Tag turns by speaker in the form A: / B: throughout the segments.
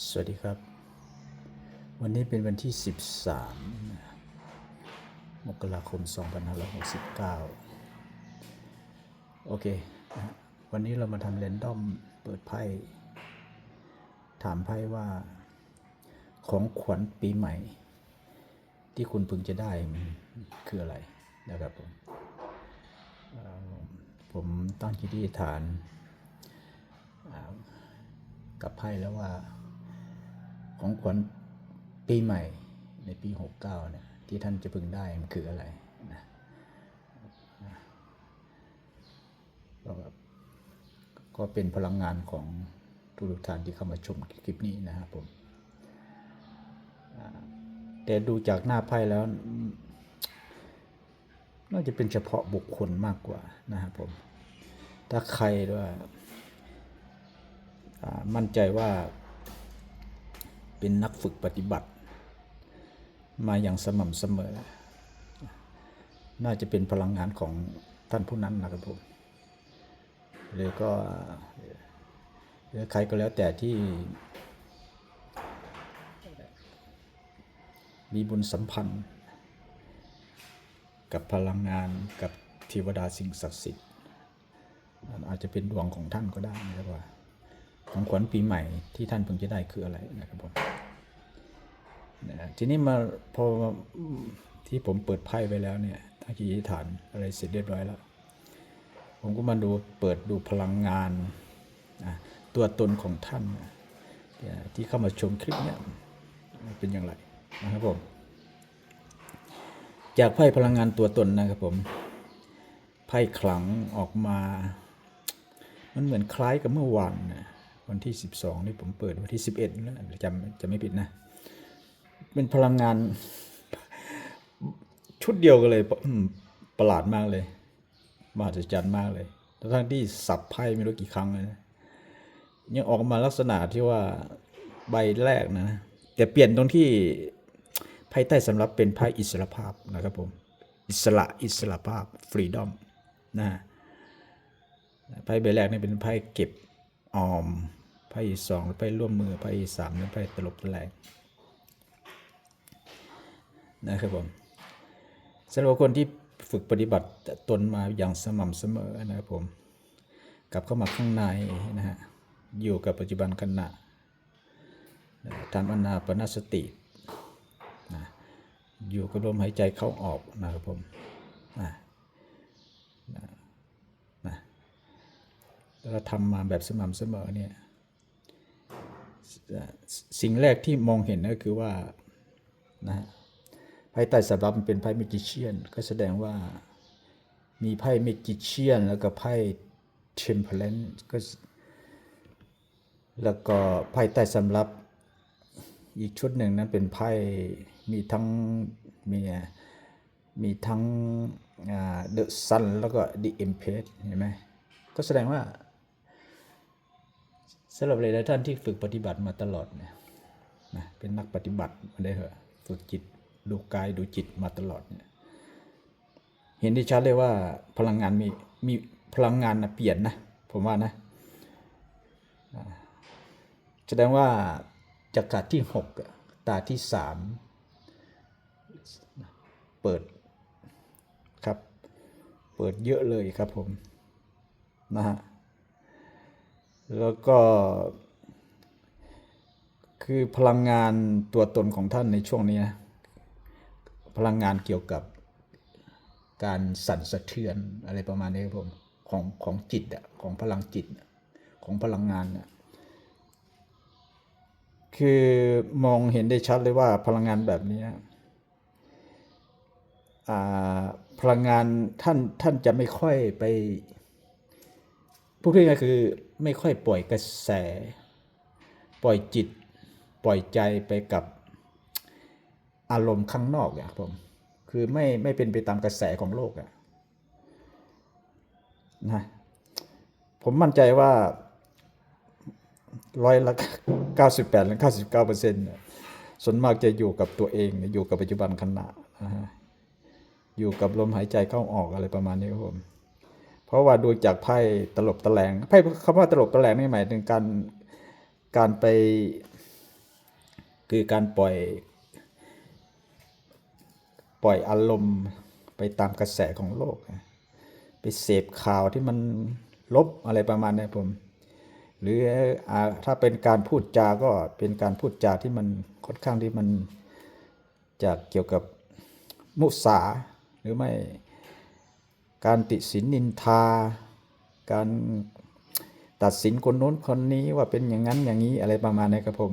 A: สวัสดีครับ วันนี้เป็นวันที่ 13 มกราคม 2569 โอเค วันนี้เรามาทำเรนดอมเปิดไพ่ ถามไพ่ว่า ของขวัญปีใหม่ ที่คุณพึงจะได้คืออะไรนะครับผมผมตั้งจิตอธิษฐานกับไพ่แล้วว่า ของขวัญปีใหม่ในปี 69เนี่ยที่ท่านจะพึงได้มันคืออะไรนะก็ก็เป็นพลังงานของทุกท่านที่เข้ามาชมคลิปนี้นะครับผมแต่ดูจากหน้าไพ่แล้วน่าจะเป็นเฉพาะบุคคลมากกว่านะครับผม ถ้าใครว่ามั่นใจว่า เป็นนักฝึกปฏิบัติ มาอย่างสม่ำเสมอ น่าจะเป็นพลังงานของท่านผู้นั้นนะครับผมหรือก็หรือใครก็แล้วแต่ที่ มีบุญสัมพันธ์ กับพลังงานกับเทวดาสิ่งศักดิ์สิทธิ์อาจจะเป็นดวงของท่านก็ได้นะครับว่า ของขวัญปีใหม่ที่ท่านเพิ่งจะได้คืออะไรนะครับผมนะทีนี้มาพอที่ผมเปิดไพ่ไปแล้วเนี่ยทั้งที่ฐานอะไรเสร็จเรียบร้อยแล้ว ผมก็มาดูเปิดดูพลังงานตัวตนของท่านที่เข้ามาชมคลิปเนี่ยเป็นอย่างไรนะครับผมจากไพ่พลังงานตัวตนนะครับผมไพ่ขลังออกมา มันเหมือนคล้ายกับเมื่อวานนะ วันที่ 12 นี่ผมเปิดวันที่ 11แล้วจำจะไม่ผิดนะ เป็นพลังงาน ชุดเดียวกันเลยประหลาดมากเลยมหัศจรรย์มากเลยทั้งที่สับไพ่ไม่รู้กี่ครั้งเลยนะยังออกมาลักษณะที่ว่าใบแรกนะ แต่เปลี่ยนตรงที่ไพ่ใต้สำรับเป็นไพ่อิสระภาพนะครับผม อิสระอิสระภาพฟรีดอมนะไพ่ใบแรกนี่เป็นไพ่เก็บ ออมไพ่สองไพ่ร่วมมือไพ่สามเป็นไพ่ตลบตะแลงนะครับผมสำหรับคนที่ฝึกปฏิบัติตนมาอย่างสม่ำเสมอนะครับผมกลับเข้ามาข้างในนะฮะอยู่กับปัจจุบันขณะนะทำอนาปนสตินะอยู่กับลมหายใจเข้าออกนะครับผมนะ แล้วก็ทำมาแบบสม่ำเสมอเนี่ยสิ่งแรกที่มองเห็นก็คือว่านะฮะไพ่ใต้สำรับมันเป็นไพ่เมจิเชียน ก็แสดงว่ามีไพ่เมจิเชียน แล้วก็ไพ่เทมเพลนก็แล้วก็ไพ่ใต้สำรับอีกชุดหนึ่งนั้นเป็นไพ่มีทั้งมีมีทั้งเดอะซันแล้วก็ดีเอ็มเพสเห็นไหมก็แสดงว่า สำหรับหลายๆท่านที่ฝึกปฏิบัติมาตลอดเนี่ยนะเป็นนักปฏิบัติมาได้เหอะฝึกจิตดูกายดูจิตมาตลอดเนี่ยเห็นได้ชัดเลยว่าพลังงานมีมีพลังงานนะเปลี่ยนนะผมว่านะแสดงว่าจากกาที่หกตาที่สามเปิดครับ เปิดเยอะเลยครับผมนะฮะ แล้วก็ คือพลังงานตัวตนของท่านในช่วงนี้นะพลังงานเกี่ยวกับการสั่นสะเทือนอะไรประมาณนี้ครับผมของของจิตอะของพลังจิตอะของพลังงานอะคือมองเห็นได้ชัดเลยว่าพลังงานแบบนี้อ่าพลังงานท่านท่านจะไม่ค่อยไป พูดง่ายๆคือไม่ค่อยปล่อยกระแส ปล่อยจิต ปล่อยใจไปกับอารมณ์ข้างนอกอย่างผมคือไม่ไม่เป็นไปตามกระแสของโลกอะนะผมมั่นใจว่าร้อยละ98หรือ99เปอร์เซ็นต์ส่วนมากจะอยู่กับตัวเอง อยู่กับปัจจุบันขณะนะฮะอยู่กับลมหายใจเข้าออกอะไรประมาณนี้ครับผม เพราะว่าดูจากไพ่ตลบตะแลงไพ่คำว่าตลบตะแลงนี่หมายถึงการการไป คือการปล่อย ปล่อยอารมณ์ไปตามกระแสของโลก ไปเสพข่าวที่มันลบอะไรประมาณนี้ผม หรืออถ้าเป็นการพูดจาก็เป็นการพูดจาที่มันค่อนข้างที่มันจะเกี่ยวกับมุสาหรือไม่ การติสินนินทา การตัดสินคนโน้นคนนี้ว่าเป็นอย่างนั้นอย่างนี้อะไรประมาณนี้ครับผม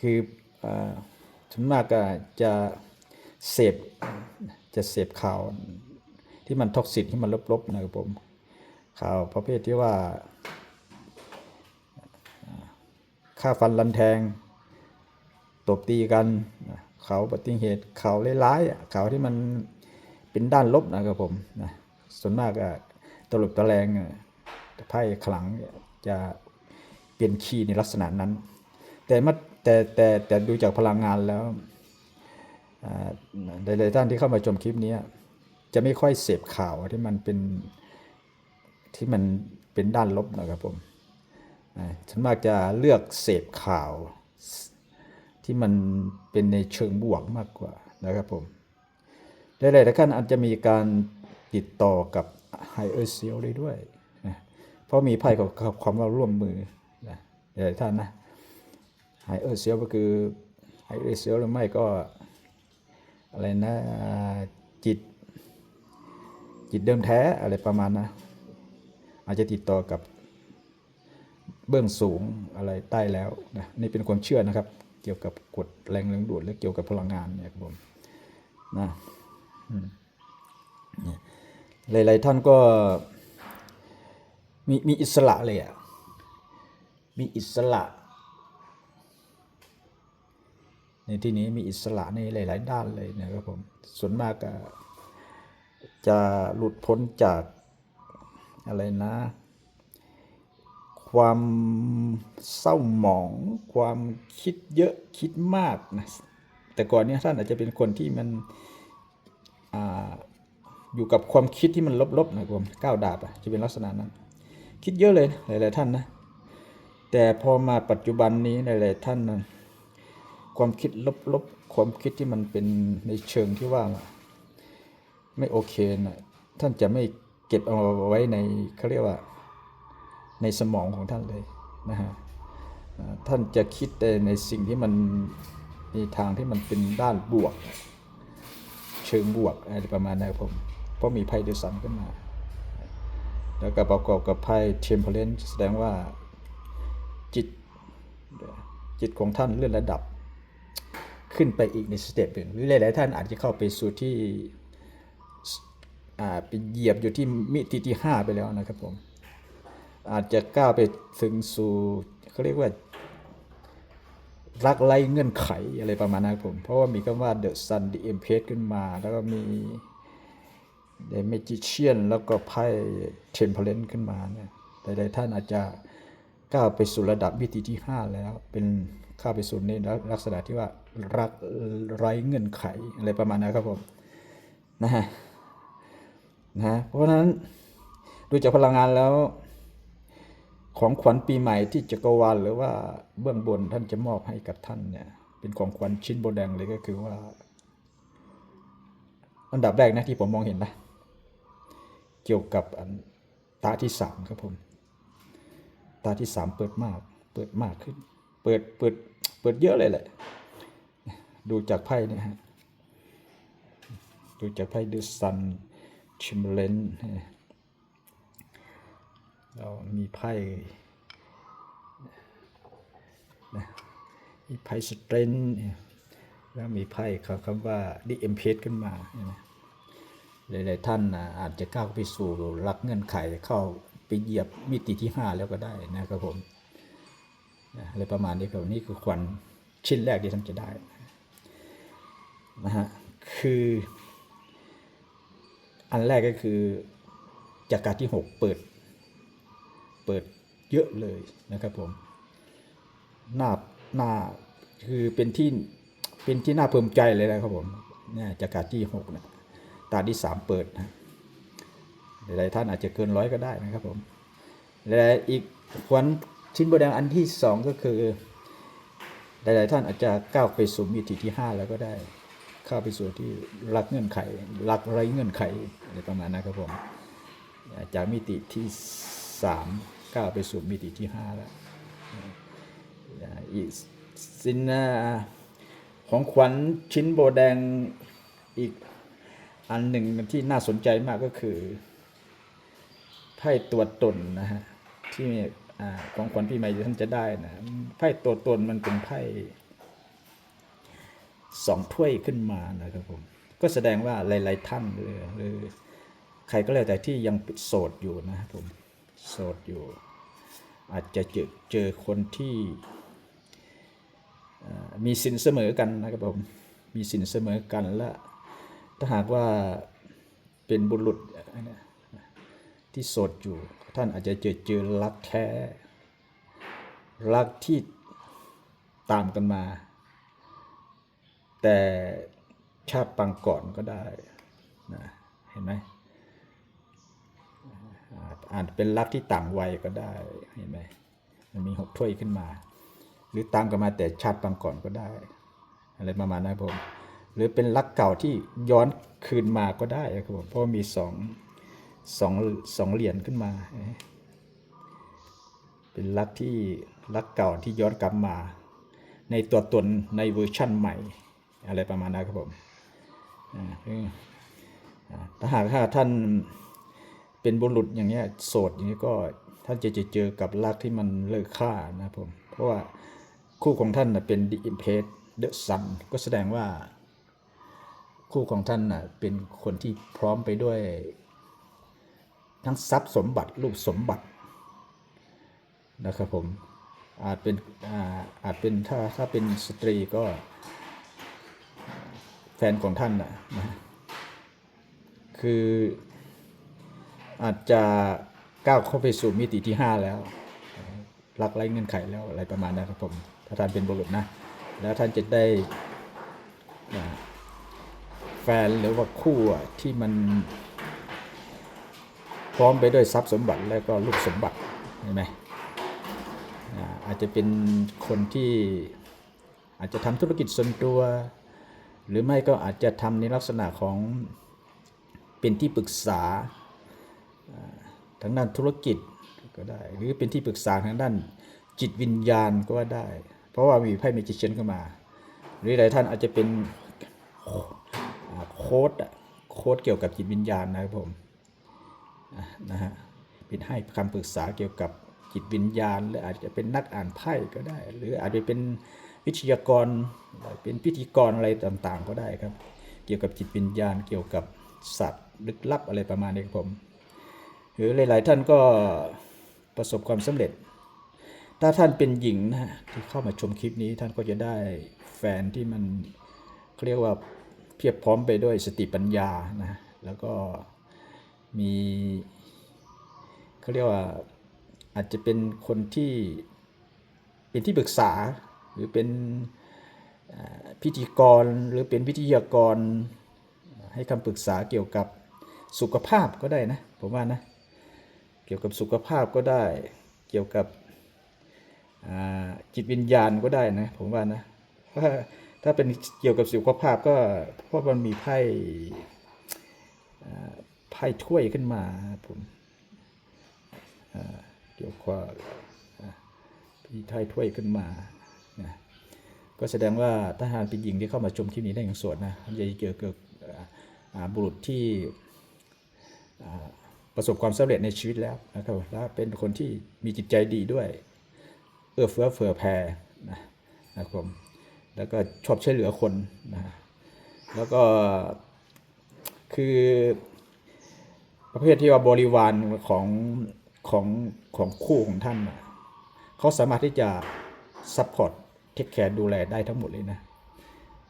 A: คืออ่อส่วนมากก็จะเสพจะเสพข่าวที่มันท็อกซิกที่มันลบๆนะครับผม ข่าวประเภทที่ว่าฆ่าฟันลันแทง ตบตีกันข่าวอุบัติเหตุข่าวร้ายๆข่าวที่มัน เป็นด้านลบนะครับผมนะส่วนมากก็ตลบตะแลงไพ่ขลังจะเปลี่ยนคีย์ในลักษณะนั้น แต่มาแต่แต่แต่ดูจากพลังงานแล้วหลายๆท่านที่เข้ามาชมคลิปนี้จะไม่ค่อยเสพข่าวที่มันเป็นที่มันเป็นด้านลบนะครับผมฉันมากจะเลือกเสพข่าวที่มันเป็นในเชิงบวกมากกว่านะครับผม หลายๆท่านอาจจะมีการติดต่อกับไฮเออร์เซียได้ด้วยนะเพราะมีไพ่กับกับความว่าร่วมมือนะหลายท่านนะไฮเออร์เซียก็คือไฮเออร์เซียหรือไม่ก็อะไรนะจิต จิตเดิมแท้อะไรประมาณนะอาจจะติดต่อกับเบื้องสูงอะไรใต้แล้วนะนี่เป็นความเชื่อนะครับ เกี่ยวกับกฎแรงเร่งด่วนหรือเกี่ยวกับพลังงานเนี่ยครับผมนะ หลาย ๆ ท่านก็มีมีอิสระเลยอะ มีอิสระ ในที่นี้มีอิสระในหลาย ๆ ด้านเลยนะครับผม ส่วนมากจะหลุดพ้นจากอะไรนะ ความเศร้าหมอง ความคิดเยอะคิดมากนะ แต่ก่อนเนี้ท่านอาจจะเป็นคนที่มัน อยู่กับความคิดที่มันลบๆนะครับผมก้าวดาบอะจะเป็นลักษณะนั้น คิดเยอะเลยหลาย ๆ ท่านนะแต่พอมาปัจจุบันนี้หลาย ๆ ท่านนะความคิดลบๆความคิดที่มันเป็นในเชิงที่ว่าไม่โอเคนะท่านจะไม่เก็บเอาไว้ในเขาเรียกว่าในสมองของท่านเลยนะฮะท่านจะคิดแต่ในสิ่งที่มันมีทางที่มันเป็นด้านบวก เชิงบวกอะไรประมาณนั้นครับผมเพราะมีไพ่เดซันขึ้นมา แล้วก็ประกอบกับไพ่เทมเพลนแสดงว่าจิตจิตของท่านเลื่อนระดับขึ้นไปอีกในสเต็ปหนึ่งหรือหลาย ๆ ท่านอาจจะเข้าไปสู่ที่อ่าไปเหยียบอยู่ที่มิติที่ห้าไปแล้วนะครับผมอาจจะก้าวไปถึงสู่เขาเรียกว่า รักไร้เงื่อนไขอะไรประมาณนั้นครับผม เพราะว่ามีคำว่า The Sun The Empress ขึ้นมา แล้วก็มี The Magician แล้วก็ไพ่ Temperance ขึ้นมาเนี่ยหลายๆท่านอาจจะก้าวไปสู่ระดับมิติที่ 5 แล้ว เป็นข้าไปสู่ในลักษณะที่ว่ารักไร้เงื่อนไขอะไรประมาณนั้นครับผมนะฮะนะฮะเพราะฉะนั้นดูจากพลังงานแล้ว ของขวัญปีใหม่ที่จักรวาลหรือว่าเบื้องบนท่านจะมอบให้กับท่านเนี่ย เป็นของขวัญชิ้นโบแดงเลยก็คือว่า อันดับแรกนะที่ผมมองเห็นนะ เกี่ยวกับอันตาที่สามครับผม ตาที่สามเปิดมาก เปิดมากขึ้น เปิดเปิดเปิดเยอะเลยแหละ ดูจากไพ่เนี่ยฮะ ดูจากไพ่ดูซันชิมเลน เรามีไพ่นะมีไพ่สเตรนแล้วมีไพ่คำว่าดิเอ็มเพสขึ้นมาเห็นไหลายๆท่านนะอาจจะก้าวไปสู่รักเงื่อนไขเข้าไปเหยียบมิติที่ 5 แล้วก็ได้นะครับผมอะไรประมาณนี้ครับนี่คือขวัญชิ้นแรกที่ท่านจะได้นะฮะคืออันแรกก็คือจากการที่ 6 เปิด เปิดเยอะเลยนะครับผมหน้าหน้าคือเป็นที่เป็นที่น่าเพิ่มใจเลยนะครับผมเนี่ยจากาที่6นะตาที่3เปิดนะหลายๆท่านอาจจะเกินร้อยก็ได้นะครับผมและอีกควันชิ้นโบแดงอันที่2ก็คือหลายๆท่านอาจจะก้าวไปสู่มิติที่5แล้วก็ได้ข้าไปสู่ที่รักเงื่อนไขรักไรเงื่อนไขอะไรประมาณนั้นครับผมจากมิติที่3 ก้าวไปสู่มิติที่5แล้วอีกสินาของขวัญชิ้นโบแดงอีกอันหนึ่งที่น่าสนใจมากก็คือไพ่ตัวตนนะฮะที่ของขวัญปีใหม่ท่านจะได้นะไพ่ตัวตนมันเป็นไพ่สองถ้วยขึ้นมานะครับผมก็แสดงว่าหลาย ๆ ท่านหรือใครก็แล้วแต่ที่ยังโสดอยู่นะครับผม โสดอยู่ อาจจะเจอเจอคนที่มีสินเสมอกันนะครับผมมีสินเสมอกันและถ้าหากว่าเป็นบุรุษที่โสดอยู่ ท่านอาจจะเจอเจอรักแท้ รักที่ตามกันมา แต่ชาติปังก่อนก็ได้นะเห็นไหม อาจเป็นรักที่ต่างวัยก็ได้เห็นไหมมันมีหกถ้วยขึ้นมา หรือตามกันมาแต่ชาติปังก่อนก็ได้ อะไรประมาณนั้นผม หรือเป็นรักเก่าที่ย้อนคืนมาก็ได้ครับผมเพราะมีสองสองสองเหรียญขึ้นมา เป็นรักที่รักเก่าที่ย้อนกลับมา ในตัวตนในเวอร์ชั่นใหม่ อะไรประมาณนั้นครับผมถ้าหากถ้าท่าน เป็นบุรุษอย่างเงี้ยโสดอย่างนี้ก็ท่านจะเจอกับรักที่มันเลิกค่านะผมเพราะว่าคู่ของท่านนะเป็น The Impress The Sun ก็แสดงว่า คู่ของท่านนะเป็นคนที่พร้อมไปด้วย ทั้งทรัพย์สมบัติรูปสมบัตินะครับผมอาจเป็นอาอาจเป็นถ้าถ้าเป็นสตรีก็ แฟนของท่านนะนะคือ อาจจะก้าวเข้าไปสู่มิติที่ 5 แล้วรักไร้เงื่อนไขแล้วอะไรประมาณนั้นครับผมถ้าท่านเป็นบุรุษนะแล้วท่านจะได้แฟนหรือว่าคู่ที่มันพร้อมไปด้วยทรัพย์สมบัติและก็ลูกสมบัติเห็นไหมอาจจะเป็นคนที่อาจจะทำธุรกิจส่วนตัว หรือไม่ก็อาจจะทำในลักษณะของเป็นที่ปรึกษา ทางด้านธุรกิจก็ได้ หรือเป็นที่ปรึกษาทางด้านจิตวิญญาณก็ว่าได้ เพราะว่ามีไพ่เมจิเชนเข้ามา หรือหลายท่านอาจจะเป็นโค้ดโค้ดเกี่ยวกับจิตวิญญาณนะครับผมนะฮะเป็นให้คำปรึกษาเกี่ยวกับจิตวิญญาณ หรืออาจจะเป็นนักอ่านไพ่ก็ได้ หรืออาจจะเป็นวิทยากรเป็นพิธีกรอะไรต่างๆ ก็ได้ครับ เกี่ยวกับจิตวิญญาณเกี่ยวกับสัตว์ลึกลับอะไรประมาณนี้ครับผม หรือหลาย ๆ ท่านก็ประสบความสำเร็จ ถ้าท่านเป็นหญิงนะฮะที่เข้ามาชมคลิปนี้ท่านก็จะได้แฟนที่มันเรียกว่าเพียบพร้อมไปด้วยสติปัญญานะแล้วก็มีเขาเรียกว่าอาจจะเป็นคนที่เป็นที่ปรึกษาหรือเป็นพิธีกรหรือเป็นวิทยากรให้คำปรึกษาเกี่ยวกับสุขภาพก็ได้นะ ผมว่านะ กี่ยวกับสุขภาพก็ได้ เกี่ยวกับจิตวิญญาณก็ได้นะผมว่านะถ้าเป็นเกี่ยวกับสุขภาพก็เพราะมันมีไพ่ไพ่ถ้วยขึ้นมาผมเกี่ยวกับอ่าพี่ไพ่ถ้วยขึ้นมานะก็แสดงว่าทหารเป็นหญิงที่เข้ามาชมคลิปนี้ได้อย่างสดนะจะเกี่ยวกับบุรุษที่ ประสบความสำเร็จในชีวิตแล้วนะครับและเป็นคนที่มีจิตใจดีด้วย เอื้อเฟื้อเผื่อแผ่นะนะครับแล้วก็ชอบช่วยเหลือคนนะแล้วก็คือประเภทที่ว่าบริวารของของของคู่ของท่านนะเขาสามารถที่จะซัพพอร์ตเทคแคร์ดูแลได้ทั้งหมดเลยนะ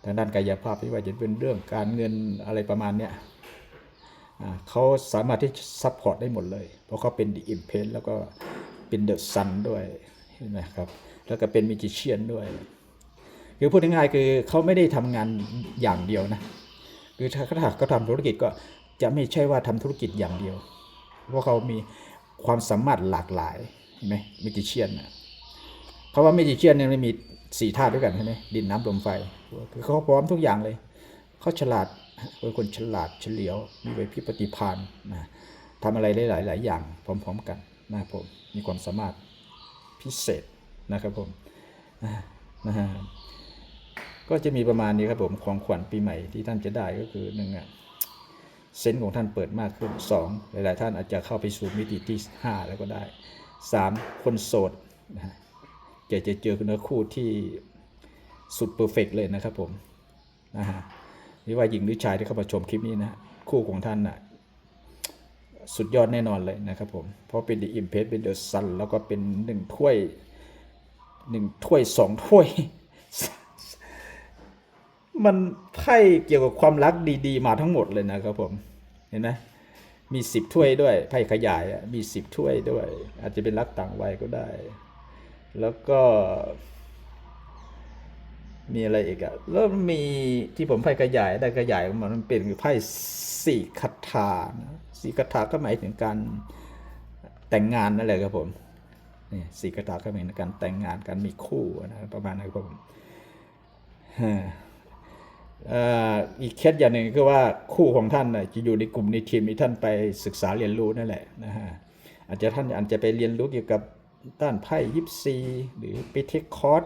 A: ทางด้านกายภาพที่ว่าจะเป็นเรื่องการเงินอะไรประมาณเนี้ย เขาสามารถที่ซัพพอร์ตได้หมดเลย เพราะเขาเป็นดีอิมเพนแล้วก็เป็นเดอะซันด้วยเห็นไหมครับ แล้วก็เป็นมิจิเชียนด้วย คือพูดง่ายๆคือเขาไม่ได้ทำงานอย่างเดียวนะ คือถ้าถาเขาทำธุรกิจก็จะไม่ใช่ว่าทำธุรกิจอย่างเดียว เพราะเขามีความสามารถหลากหลายเห็นไหมมิจิเชียนนะเขาว่ามิจิเชียนเนี่ยไม่มีสี่ธาตุด้วยกันใช่ไหมดินน้ำลมไฟคือเขาพร้อมทุกอย่างเลย เขาฉลาด เป็นคนฉลาดเฉลียวมีไหวพริบปฏิภาณนะทำอะไรได้หลายหลายๆอย่างพร้อมๆกันนะครับผมมีความสามารถพิเศษนะครับผมนะฮะก็จะมีประมาณนี้ครับผมของขวัญปีใหม่ที่ท่านจะได้ก็คือหนึ่งอะเซนส์ของท่านเปิดมากขึ้น 2. หลาย ๆ ท่านอาจจะเข้าไปสู่มิติที่ 5 แล้วก็ได้ 3. คนโสดนะฮะจะจะเจอเนื้อคู่ที่สุดเพอร์เฟกเลยนะครับผมนะฮะ ไม่ว่าหญิงหรือชายที่เข้ามาชมคลิปนี้นะคู่ของท่านน่ะสุดยอดแน่นอนเลยนะครับผม เพราะเป็น The Impress เป็น The Sun แล้วก็เป็นหนึ่งถ้วยหนึ่งถ้วยสองถ้วย มันไพ่เกี่ยวกับความรักดีๆ มาทั้งหมดเลยนะครับผม เห็นไหมมีสิบถ้วยด้วยไพ่ขยายมีสิบถ้วยด้วย อาจจะเป็นรักต่างวัยก็ได้ แล้วก็ มีอะไรอีกอะแล้วมีที่ผมไพ่ขยายได้ขยายมันเป็นไพ่สี่คาถานะสี่คาถาก็หมายถึงการแต่งงานนั่นแหละครับผมนี่สี่คาถาก็หมายถึงการแต่งงานการมีคู่นะประมาณนั้นครับผมอีกเคล็ดอย่างหนึ่งคือว่าคู่ของท่านจะอยู่ในกลุ่มในทีมที่ท่านไปศึกษาเรียนรู้นั่นแหละนะฮะอาจจะท่านอาจจะไปเรียนรู้เกี่ยวกับด้านไพ่ยิปซีหรือไปเทคคอร์ส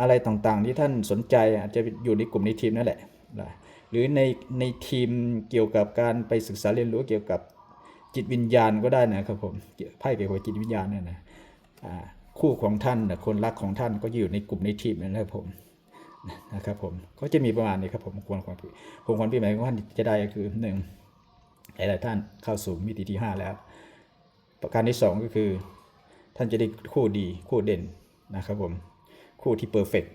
A: อะไรต่างๆ ที่ท่านสนใจอาจจะอยู่ในกลุ่มในทีมนั่นแหละนะหรือในในทีมเกี่ยวกับการไปศึกษาเรียนรู้เกี่ยวกับจิตวิญญาณก็ได้นะครับผมไพ่เกี่ยวกับจิตวิญญาณเนี่ยนะคู่ของท่านคนรักของท่านก็อยู่ในกลุ่มในทีมนั่นแหละครับผมนะครับผมก็จะมีประมาณนี้ครับผมควรความคงความปีใหม่ของท่านจะได้ก็คือหนึ่งหลายๆท่านเข้าสู่มิติที่ห้าแล้ว ประการที่สองก็คือ ท่านจะได้คู่ดีคู่เด่นนะครับผม คู่ที่เพอร์เฟกต์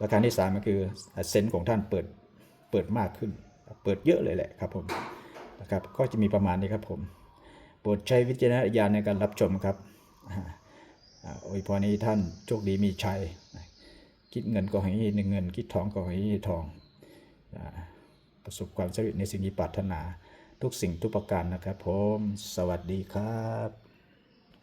A: ประการที่สามก็คือเซนส์ของท่านเปิดเปิดมากขึ้น เปิดเยอะเลยแหละครับผมนะครับก็จะมีประมาณนี้ครับผมโปรดใช้วิจารณญาณในการรับชมครับอ่าอ่าอวยพรให้ท่านโชคดีมีชัยคิดเงินก็ให้หนึ่งเงิน คิดทองก็ให้ทองอประสบความสำเร็จในสิ่งที่ปรารถนาทุกสิ่งทุกประการนะครับผม สวัสดีครับ